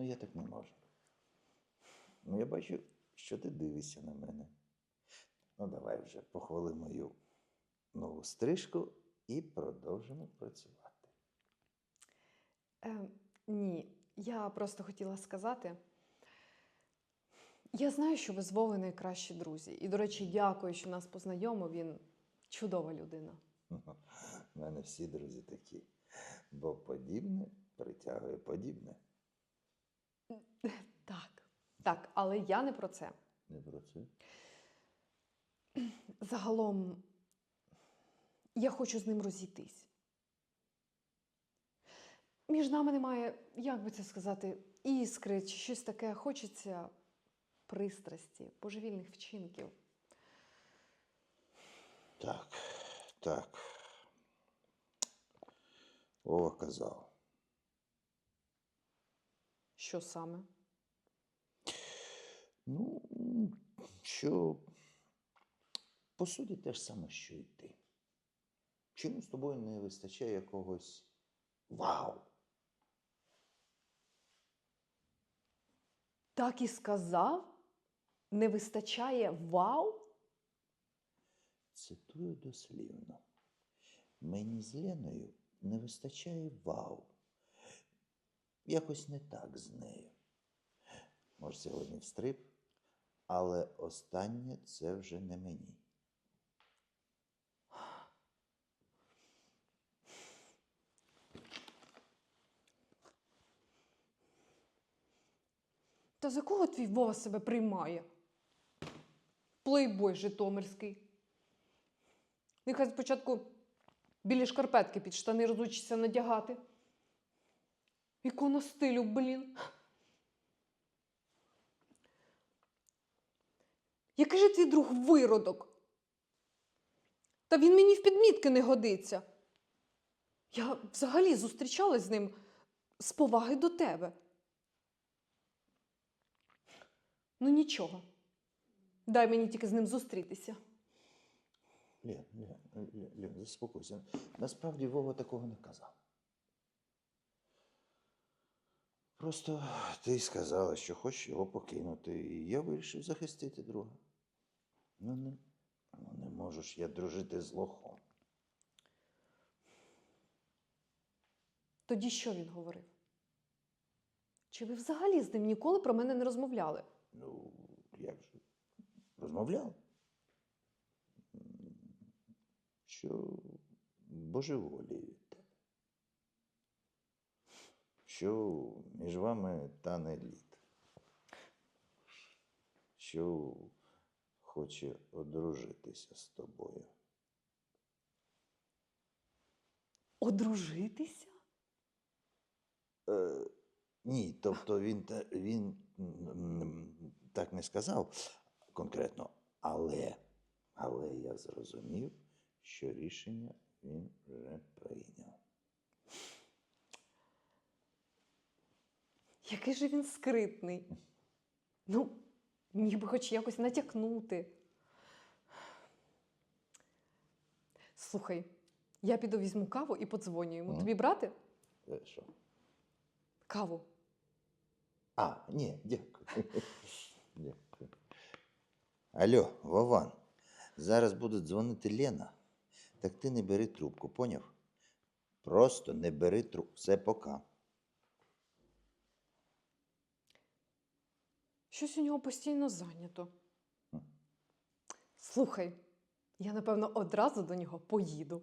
Ну, я так не можу. Ну, я бачу, що ти дивишся на мене. Ну, давай вже похвали мою нову стрижку і продовжимо працювати. Е, ні, я просто хотіла сказати. Я знаю, що ви з Вовою найкращі друзі. І, до речі, дякую, що нас познайомив. Він чудова людина. У мене всі друзі такі, бо подібне притягує подібне. Так, але я не про це. Не про це. Загалом, я хочу з ним розійтись. Між нами немає, як би це сказати, іскри чи щось таке. Хочеться пристрасті, божевільних вчинків. Так, так. Вова казав. Що саме? Ну, що по суті те ж саме, що і ти. Чому з тобою не вистачає якогось вау? Так і сказав? Не вистачає вау? Цитую дослівно. Мені з Леною не вистачає вау. Якось не так з нею. Може, сьогодні встрип, але останнє це вже не мені. Та за кого твій Вова себе приймає? Плейбой Житомирський. Нехай спочатку білі шкарпетки під штани розучиться надягати. Ікона стилю, блін. Який же твій друг виродок? Та він мені в підмітки не годиться. Я взагалі зустрічалась з ним з поваги до тебе. Ну нічого. Дай мені тільки з ним зустрітися. Лен, Лен, Лен, заспокойся. Насправді Вова такого не казав. Просто ти сказала, що хочеш його покинути, і я вирішив захистити друга. Ну, не, ну, не можу ж я дружити з лохом. Тоді що він говорив? Чи ви взагалі з ним ніколи про мене не розмовляли? Ну, як же? Розмовляв? Що божеволіє від тебе. Що між вами тане лід. Що хоче одружитися з тобою. Одружитися? Е, ні, тобто він, він так не сказав конкретно, але, але я зрозумів, що рішення він вже прийняв. Який же він скритний. Ну, міг би хоч якось натякнути. Слухай, я піду візьму каву і подзвоню йому. Тобі брати? Е, Що? Каву. А, ні, дякую. дякую. Алло, Вован, зараз буде дзвонити Лена. Так ти не бери трубку, поняв? Просто не бери трубку. Все пока. Щось у нього постійно зайнято. Слухай, я напевно одразу до нього поїду.